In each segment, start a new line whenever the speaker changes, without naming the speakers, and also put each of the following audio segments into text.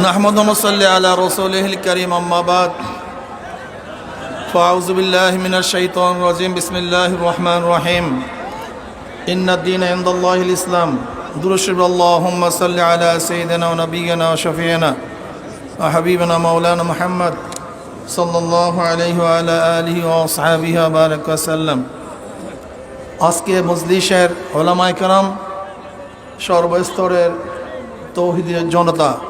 نحمد ونصلي على رسوله الكريم أما بعد فأعوذ بالله من الشيطان الرجيم بسم الله الرحمن الرحيم إن الدين عند الله الإسلام درشب اللهم صل على سيدنا ونبينا وشفيعنا وحبيبنا مولانا محمد صلى الله عليه وعلى آله وأصحابه وبارك وسلم আজকে মজলিসের ওলামায় কারাম সর্বস্তরের তৌহিদের জনতা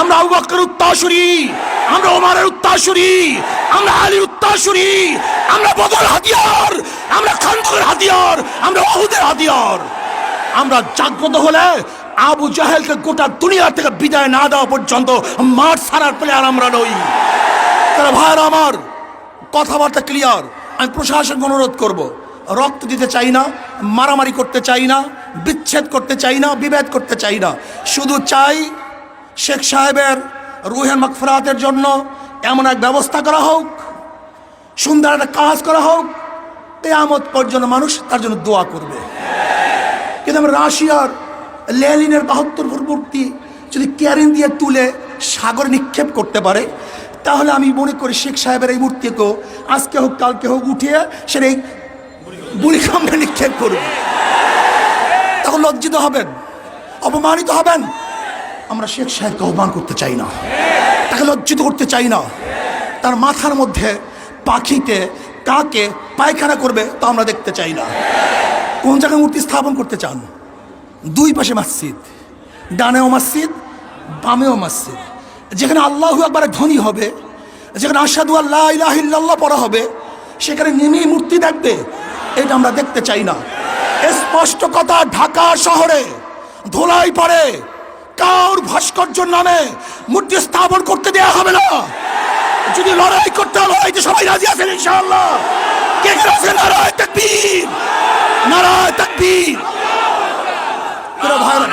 আমরা আবু বকরের উত্তরসূরি আমরা ওমরের উত্তরসূরি আমরা আলীর উত্তরসূরি আমরা বদর হাতিয়ার, আমরা খান্দকের হাতিয়ার, আমরা ওহুদের হাতিয়ার। আমরা জাগ্রত হলে আবু জাহেলকে গোটা দুনিয়া থেকে বিদায় না দেওয়া পর্যন্ত মাঠ ছাড়ার প্লেয়ার আমরা নই। তাহলে ভাইয়ের আমার, কথাবার্তা ক্লিয়ার আমি প্রশাসনকে অনুরোধ করব, রক্ত দিতে চাই না, মারামারি করতে চাই না, বিচ্ছেদ করতে চাই না, বিভেদ করতে চাই না। শুধু চাই শেখ সাহেবের রুহের মকফরাতের জন্য এমন এক ব্যবস্থা করা হোক, সুন্দর একটা কাজ করা হোক, কেয়ামত পর্যন্ত মানুষ তার জন্য দোয়া করবে। কিন্তু আমরা রাশিয়ার লেলিনের বাহাত্তর মূর্তি যদি ক্যারিন দিয়ে তুলে সাগর নিক্ষেপ করতে পারে, তাহলে আমি মনে করি শেখ সাহেবের এই মূর্তিকেও আজকে হোক, কালকে হোক উঠিয়ে সেটা এই বুড়িখামে নিক্ষেপ করবে। তখন লজ্জিত হবেন, অপমানিত হবেন। আমরা শেখ সাহেবকে অপমান করতে চাই না। তাকে লজ্জিত করতে চাই না। তার মাথার মধ্যে পাখিতে কাকে পায়খানা করবে তা আমরা দেখতে চাই না। কোন জায়গায় মূর্তি স্থাপন করতে চান? দুই পাশে মসজিদ। ডানেও মসজিদ, বামেও মসজিদ। যেখানে আল্লাহ একবারে ধনী হবে, যেখানে আসাদু আল্লাহ ইলাহ ইল্লাল্লাহ পড়া হবে, সেখানে নেমেই মূর্তি দেখবে। এটা আমরা দেখতে চাই না। স্পষ্ট কথা, ঢাকা শহরে ধোলাই পড়ে। কাউর ভাস্কর্য নামে মূর্তি স্থাপন করতে দেয়া হবে না। যদি লড়াই করতে হয় লড়াইতে সবাই রাজি আছেন ইনশাআল্লাহ। কে কে আছে নারায় তাকবীর। নারায় তাকবীর। প্রিয় ভাইরা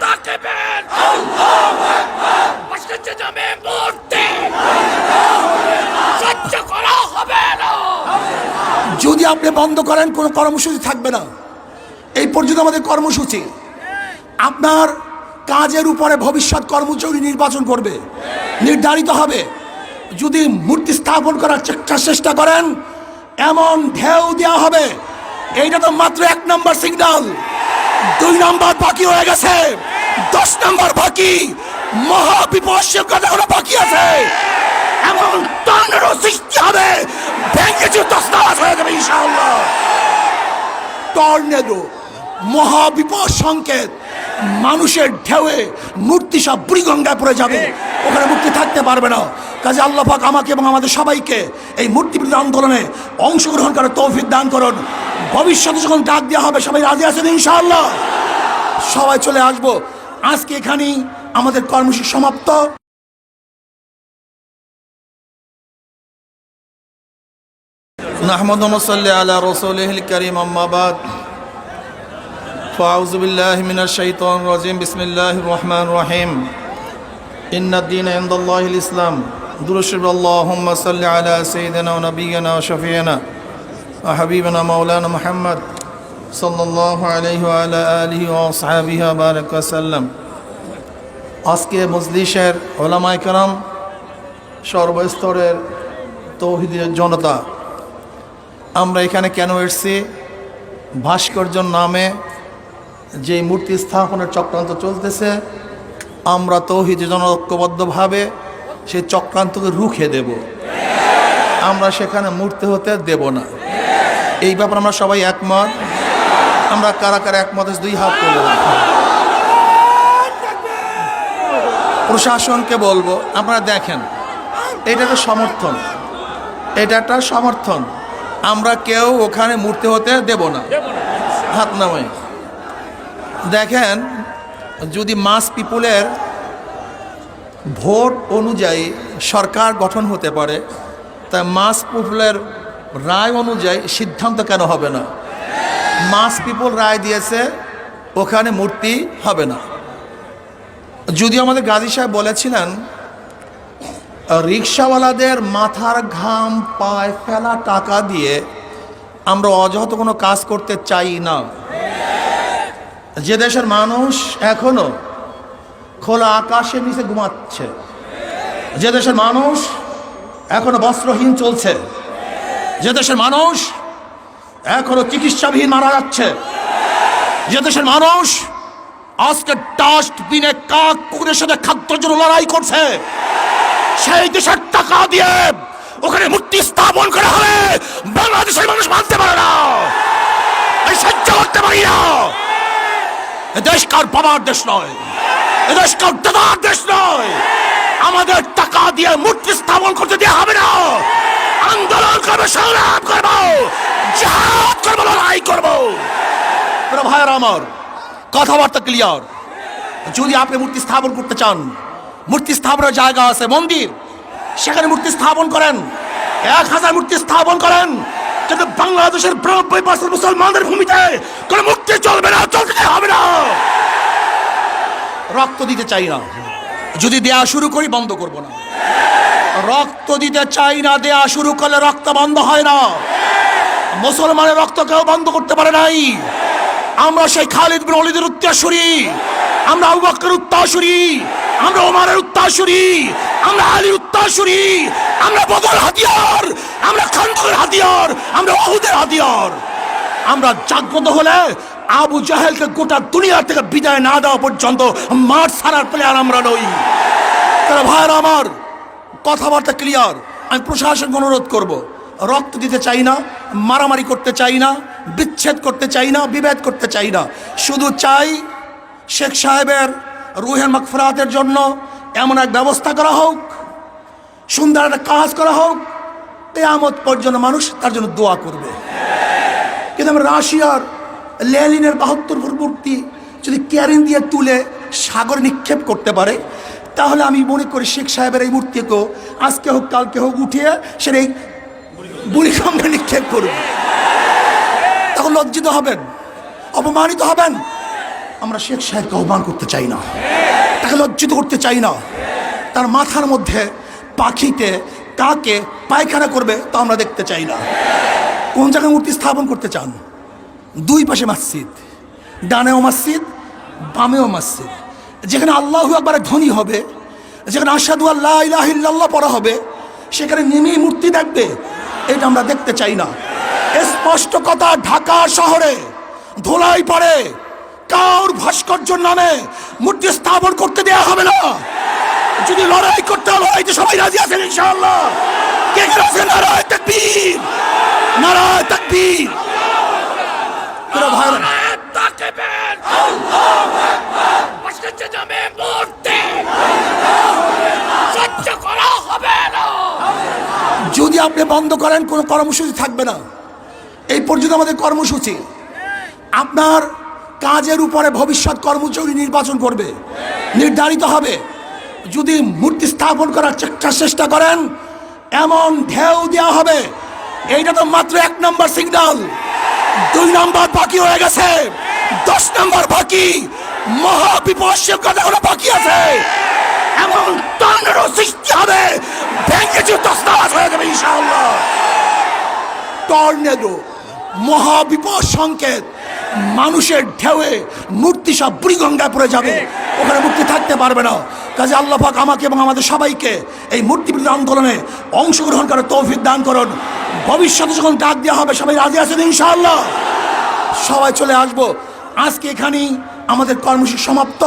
তাকেবেন ভাস্কর্য নামে মূর্তি সহ্য করা হবে না।
যদি আপনি বন্ধ করেন কোনো কর্মসূচি থাকবে না। এই পর্যন্ত আমাদের কর্মসূচি। আপনার কাজের উপরে ভবিষ্যৎ কর্মচারী নির্বাচন করবে। নির্ধারিত হবে। যদি মূর্তি স্থাপন করার চেষ্টা চেষ্টা করেন, এমন ঢেউ দেওয়া হবে।
এইটা তো মাত্র এক নম্বর সিগন্যাল। দুই নম্বর বাকি হয়ে গেছে। দশ নম্বর বাকি। মহা কথা বাকি আছে। এমন টর্নেডো সৃষ্টি হবে। ভেঙে যে দশ নামাজ হয়ে যাবে ইনশাআল্লাহ। টর্নেডো, মহাবিপদ সংকেত। মানুষের ঢেউয়ে মূর্তি সব বুড়িগঙ্গায় পড়ে যাবে। ওখানে মূর্তি থাকতে পারবে না। কাজে আল্লাহ পাক আমাকে এবং আমাদের সবাইকে এই মূর্তিবৃত্তি আন্দোলনে অংশগ্রহণ করার তৌফিক দান করুন। ভবিষ্যতে যখন ডাক দেওয়া হবে, সবাই রাজি আছেন ইনশাআল্লাহ? সবাই চলে আসব। আজকে এখানেই আমাদের কর্মসূচি সমাপ্ত।
নাহমদ সাল্লি আলা রসুল করিম আম্মাবাদ فأعوذ بالله من الشيطان الرجيم بسم الله الرحمن الرحيم إن الدين عند الله الإسلام درشب اللهم صل على سيدنا ونبينا وشفيعنا وحبيبنا مولانا محمد صلى الله عليه وعلى آله وأصحابه وبارك وسلم আজকে মজলিসের ওলামায় কারাম সর্বস্তরের তৌহিদের জনতা আমরা এখানে কেন এসেছি ভাস্কর্য নামে যে মূর্তি স্থাপনের চক্রান্ত চলতেছে, আমরা তৌহিদ জনৈক্যবদ্ধভাবে সেই চক্রান্তকে রুখে দেব। আমরা সেখানে মূর্তি হতে দেব না। এই ব্যাপারে আমরা সবাই একমত। আমরা কারা কারা একমত দুই হাত রাখি। প্রশাসনকে বলব, আপনারা দেখেন, এটা একটা সমর্থন। এটা একটা সমর্থন। আমরা কেউ ওখানে মূর্তি হতে দেব না। হাত নামে দেখেন, যদি মাস পিপুলের ভোট অনুযায়ী সরকার গঠন হতে পারে, তাই মাস পিপুলের রায় অনুযায়ী সিদ্ধান্ত কেন হবে না? মাস পিপুল রায় দিয়েছে, ওখানে মূর্তি হবে না। যদি আমাদের গাজী সাহেব বলেছিলেন, রিক্সাওয়ালাদের মাথার ঘাম পায় ফেলা টাকা দিয়ে আমরা অযথ কোনো কাজ করতে চাই না। যে দেশের মানুষ এখনও খোলা আকাশের নিচে ঘুমাচ্ছে, যে দেশের মানুষ এখনও বস্ত্রহীন চলছে, যে দেশের মানুষ এখনও চিকিৎসাবিহীন মারা যাচ্ছে, যে দেশের মানুষ আজকে ডাস্টবিনে কাক কুকুরের সাথে খাদ্যের জন্য লড়াই করছে, সেই দেশের টাকা দিয়ে ওখানে মূর্তি স্থাপন করা হবে। বাংলাদেশের মানুষ মানতে পারে না। সহ্য করতে পারি না। দেশ কার বাবার দেশ নয়? এ দেশ কার দাদার দেশ নয়? আমাদের টাকা দিয়ে মূর্তি স্থাপন করতে দেওয়া হবে না। আন্দোলন করব, সংগ্রাম করব, জাহাজ করব, লড়াই করব। ভাইয়ের আমার, কথাবার্তা ক্লিয়ার যদি আপনি মূর্তি স্থাপন করতে চান, মূর্তি স্থাপনের জায়গা আছে মন্দির। সেখানে মূর্তি স্থাপন করেন। এক হাজার মূর্তি স্থাপন করেন। কিন্তু বাংলাদেশের বিরানব্বই পার্সেন্ট মুসলমানদের ভূমিতে কোনো মূর্তি চলবে না, চলতে হবে না। রক্ত দিতে চাই না। যদি দেয়া শুরু করি, বন্ধ করব না। রক্ত দিতে চাই না, দেয়া শুরু করলে রক্ত বন্ধ হয় না। মুসলমানের রক্ত কেউ বন্ধ করতে পারে নাই। আমরা সেই খালিদ বিন অলিদের উত্তরসূরি আমরা আবু বকরের উত্তরসূরি আমরা ওমারের উত্তরসূরি আমরা আলীর উত্তরসূরি আমরা বদর হাতিয়ার। আমরা খানদের হাতিয়ার, আমরা অহুদের হাতিয়ার। আমরা জাগ্রত হলে আবু জাহেলকে গোটা দুনিয়া থেকে বিদায় না দেওয়া পর্যন্ত মাঠ ছাড়ার প্লেয়ার আমরা নই। তারা ভাইয়ের আমার, কথাবার্তা ক্লিয়ার আমি প্রশাসনকে অনুরোধ করব, রক্ত দিতে চাই না, মারামারি করতে চাই না, বিচ্ছেদ করতে চাই না, বিভেদ করতে চাই না। শুধু চাই শেখ সাহেবের রুহের মাকফরাতের জন্য এমন এক ব্যবস্থা করা হোক, সুন্দর একটা কাজ করা হোক কেয়ামত পর্যন্ত মানুষ তার জন্য দোয়া করবে। কিন্তু আমরা রাশিয়ার লেলিনের বাহাত্তর মূর্তি যদি ক্যারিন দিয়ে তুলে সাগর নিক্ষেপ করতে পারে, তাহলে আমি মনে করি শেখ সাহেবের এই মূর্তিকেও আজকে হোক, কালকে হোক উঠিয়ে সেটা এই বুড়িগঙ্গা নিক্ষেপ করবে। তখন লজ্জিত হবেন? অপমানিত হবেন? আমরা শেখ সাহেবকে অপমান করতে চাই না। তাকে লজ্জিত করতে চাই না। তার মাথার মধ্যে পাখিতে কাকে পায়খানা করবে তা আমরা দেখতে চাই না। কোন জায়গায় মূর্তি স্থাপন করতে চান? দুই পাশে মসজিদ। ডানেও মসজিদ, বামেও মসজিদ। যেখানে আল্লাহ একবারে ধনী হবে, যেখানে আসাদু আল্লাহ ইলাহ ইল্লাল্লাহ পড়া হবে, সেখানে নেমেই মূর্তি দেখবে, এটা আমরা দেখতে চাই না। স্পষ্ট কথা, ঢাকা শহরে ধোলাই পড়ে, কাউর ভাস্কর্য নামে মূর্তি স্থাপন করতে দেয়া হবে না। যদি লড়াই করতে হয় লড়াইতে সবাই রাজি আছেন ইনশাআল্লাহ। কে কে আছেন? নারায় তাকবীর। নারায় তাকবীর। ভাইরা,
নারায় তাকবীর। মসজিদে যাবে মূর্তি সহ্য করা হবে না।
যদি আপনি বন্ধ করেন কোনো কর্মসূচি থাকবে না। এই পর্যন্ত আমাদের কর্মসূচি। আপনার কাজের উপরে ভবিষ্যৎ কর্মচারী নির্বাচন করবে। নির্ধারিত হবে। যদি মূর্তি স্থাপন করার চেষ্টা- চেষ্টা করেন, এমন ঢেউ দেওয়া হবে। এইটা তো মাত্র এক নম্বর সিগন্যাল। দুই নম্বর বাকি হয়ে গেছে। দশ নম্বর বাকি। মহা বিপর্যয় কথাগুলো বাকি আছে। এমন তন্দ্র সৃষ্টি হবে। ভেঙে যে দস্তাবাজ হয়ে যাবে ইনশাআল্লাহ। টর্নেডো মহাবিপদ সংকেত মানুষের ঢেউয়ে মূর্তি সব বুড়িগঙ্গায় পড়ে যাবে। ওখানে মূর্তি থাকতে পারবে না। কাজে আল্লাহ পাক আমাকে এবং আমাদের সবাইকে এই মূর্তি বিরোধী আন্দোলনে অংশগ্রহণ করে তৌফিক দান করুন। ভবিষ্যতে যখন ডাক দেওয়া হবে, সবাই রাজি আছেন ইনশাআল্লাহ? সবাই চলে আসব। আজকে এখানেই আমাদের কর্মসূচি সমাপ্ত।